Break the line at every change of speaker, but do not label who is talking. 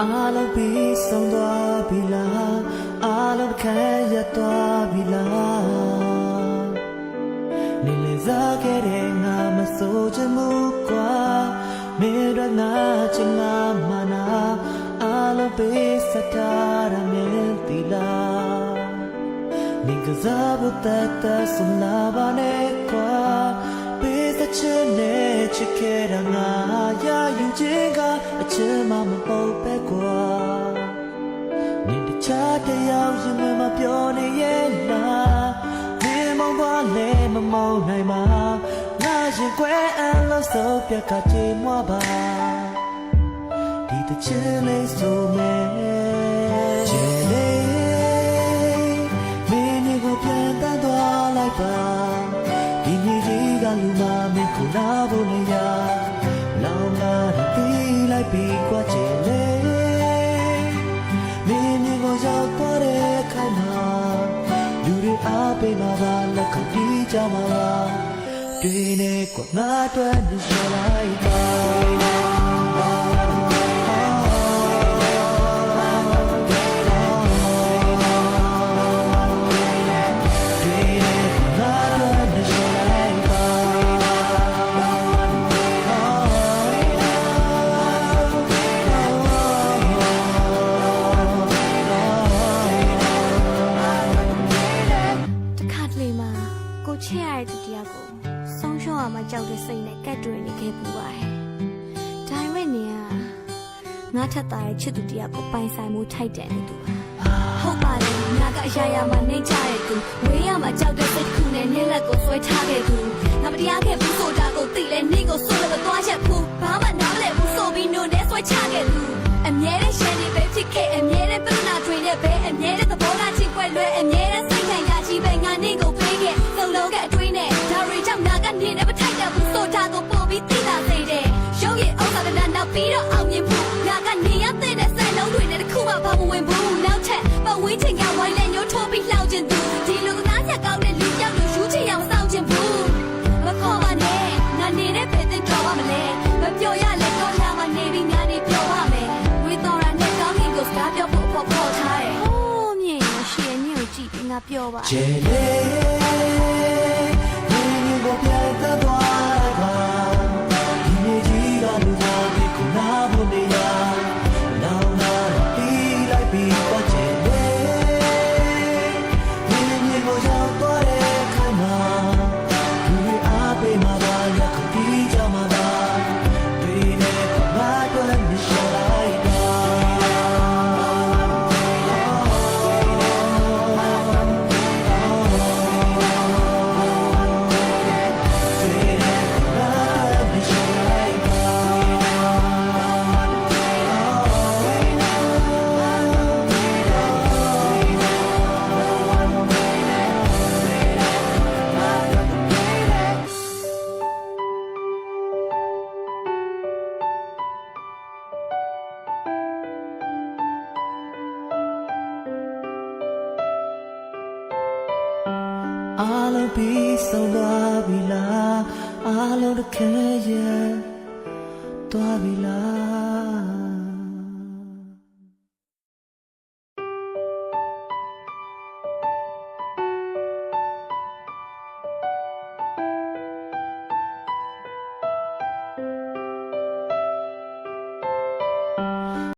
အားလုံးပြီးဆုံးသွားပြီလားအားလုံးခံရသွားပြီလားနေလေစားခဲ့တဲ့ငါမစိုးချင်မှုကွာမင်းတို့ငါချင်ငါမနာအားလုံးပြီးစတာရမင်းတီလားနေကစားဖို့တတ်တတ်ဆုံးလာပါနဲ့ကွာပေးစချင်နဲ့ချစ်ခဲ့တာငါရယူခြင်းကအချင်မှမဟုတ်ပဲ မောင်ပါလဲမမောင်နိုင်ပါငါရင်ကွယ်အလို့ဆိုပြတ်ကချေမွားပါဒီတချင်လေးဆိုမယ်ချေလေးမင်းနေကိုပြန်တန်းသွားလိုက်ပါဒီနေ့ကြီးကလူမမင်းကိုနာဖို့နေရ ပေးမှာပါလက်ခုပ်တီးကြမှာပါတွေ့နေကငါအတွက်နေရလိုက်ပါ ရ
တဲ့သူတရားကိုဆုံးရှုံးအောင်မကြောက်တဲ့စိတ်နဲ့ကတ်တွင်နေခဲ့ပူပါတယ်။ဒါပေမဲ့နေကငါထက်သားရဲ့ချစ်သူတရားကိုပိုင်ဆိုင်မှုထိုက်တယ်နေသူပါ။ဟုတ်ပါလေငါကအရာရာမှာနှိမ့်ချတဲ့သူဝေးရမှာကြောက်တဲ့စိတ်တစ်ခုနဲ့နင်းလက်ကိုဆွဲထားခဲ့သူငါမတရားခဲ့ဘူးဆိုတာကိုသိလဲနင့်ကိုဆိုလည်းမသွားချက်ဘူးဘာမှနားမလဲဘူးဆိုပြီးနို့နဲ့ဆွဲချခဲ့သူအမြဲတမ်းရှယ်နေပဲဖြစ်ခဲ့အမြဲတမ်းပြဿနာတွေနဲ့ပဲအမြဲတမ်းသဘောထားချင်းကွဲလွဲအမြဲတမ်း ပ်ပတ်ဝန်းကျင်ကဝိုင်းလဲညှိုးထိုးပြီးလှောင်ခြင်းသူဒီလိုကစားချက်ကောင်းတဲ့လူပြောက်လို့ယူချင်အောင်စောင့်ခြင်းဘူးမခေါ်ပါနဲ့ငါနေတဲ့ပဲတဲ့တော်ပါမလဲမပြောရလဲတော့လာမနေပြီးငါနေပြောပါမယ်ဝေတော်ရနဲ့ကောင်းကင်ကိုစကားပြောဖို့ပေါ်ပေါ်ထားတယ်ဟိုးမြင်ရရှည်ညို့ကြည့်ပြီးငါပြောပါ
ချေလေမင်းမြင် ပြီးဆုံးသွားပြီလားအားလုံးတစ်ခဲရဲ့သွားပြီလား